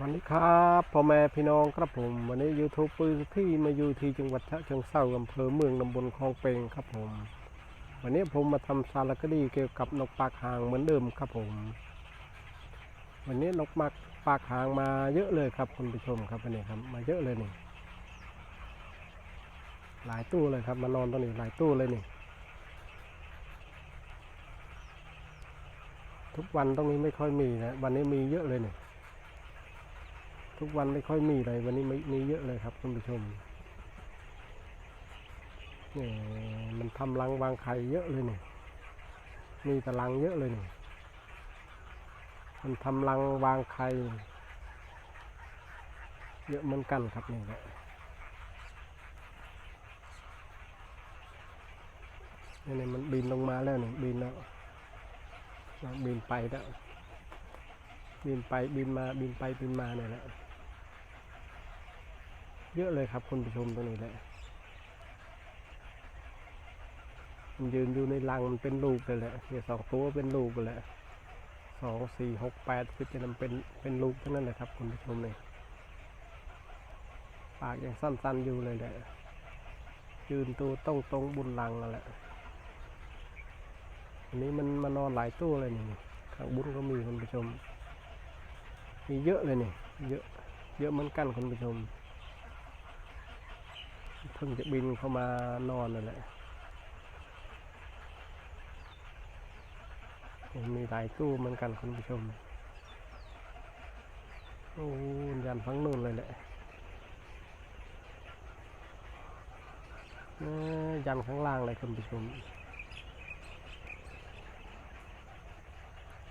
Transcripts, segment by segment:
วันนี้ครับพ่อแม่พี่น้องครับผม วันนี้ยูทูบปืนที่มาอยู่ที่จังหวัดฉะเชิงเทราอำเภอเมืองตำบลคลองเปงครับผม วันนี้ผมมาทำสารคดีเกี่ยวกับนกปากหางเหมือนเดิมครับผม วันนี้นกมักปากหางมาเยอะเลยครับคุณผู้ชมครับวันนี้ครับ มาเยอะเลยนี่หลายตู้เลยครับ มานอนตรงนี้หลายตู้เลยนี่ทุกวันตรงนี้ไม่ค่อยมีนะวันนี้มีเยอะเลยนี่ ทุกวันไม่ค่อยมีเลยวันนี้มีมีเยอะเลยครับคุณผู้ชมนี่มันทำรังวางไข่เยอะเลยนี่มีต่รังเยอะเลยนี่มันทำรังวางไข่เยอะเหมือนกันครับนี่แหละนี่นี่มันบินลงมาแล้วนี่บินแล้วบินไปแล้วบินไปบินมาบินไปบินมาเนี่ยแหละ เยอะเลยครับคุณผู้ชมตรงนี้แหละมันยืนอยู่ในรังมันเป็นลูกเลยแหละเนี่ยสองตัวเป็นลูกเลยแหละสองสี่หกแปดคือจะนำเป็นเป็นลูกทั้งนั้นเลยครับคุณผู้ชมเลยปากยังสั้นๆอยู่เลยแหละยืนตัวต้งตรงๆบนรังนั่นแหละอันนี้มันมานอนหลายตัวเลยนี่ข้างบุญก็มีคุณผู้ชมมีเยอะเลยนี่เยอะเยอะเหมือนกันคุณผู้ชม เพิ่งจะบินเข้ามานอนนั่นแหละมีหลายตู้เหมือนกันคุณผู้ชม โอ้ยันฟังนู่นเลยแหละยันข้างล่างเลยคุณผู้ชม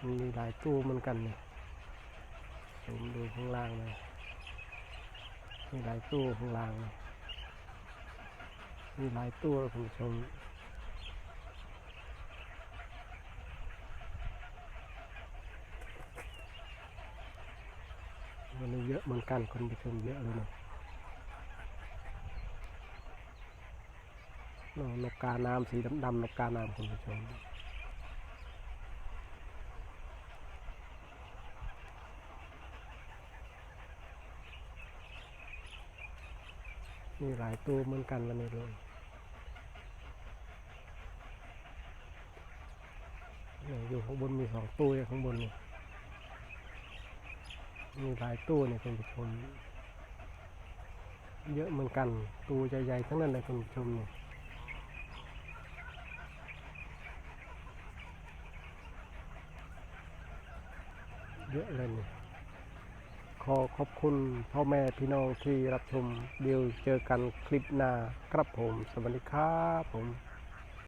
มีหลายตู้เหมือนกันเนี่ยผมดูข้างล่างเลยมีหลายตู้ข้างล่างเลย มีหลายตัวคุณผู้ชมวันนี้เยอะเหมือนกันคุณผู้ชมเยอะเลยนะนกกาน้ำสีดำๆนกกาน้ำคุณผู้ชม มีหลายตัวเหมือนกันวันนี้เลยเนี่ยอยู่ข้างบนมีสองตู้อยู่ข้างบนนี่มีหลายตู้เนี่ยคุณผู้ชม เยอะเหมือนกันตู้ใหญ่ๆทั้งนั้นเลยคุณผู้ชมเนี่ยเยอะเลยเนี่ย ขอขอบคุณพ่อแม่พี่น้องที่รับชม เดี๋ยวเจอกันคลิปหน้าครับผม สวัสดีครับผม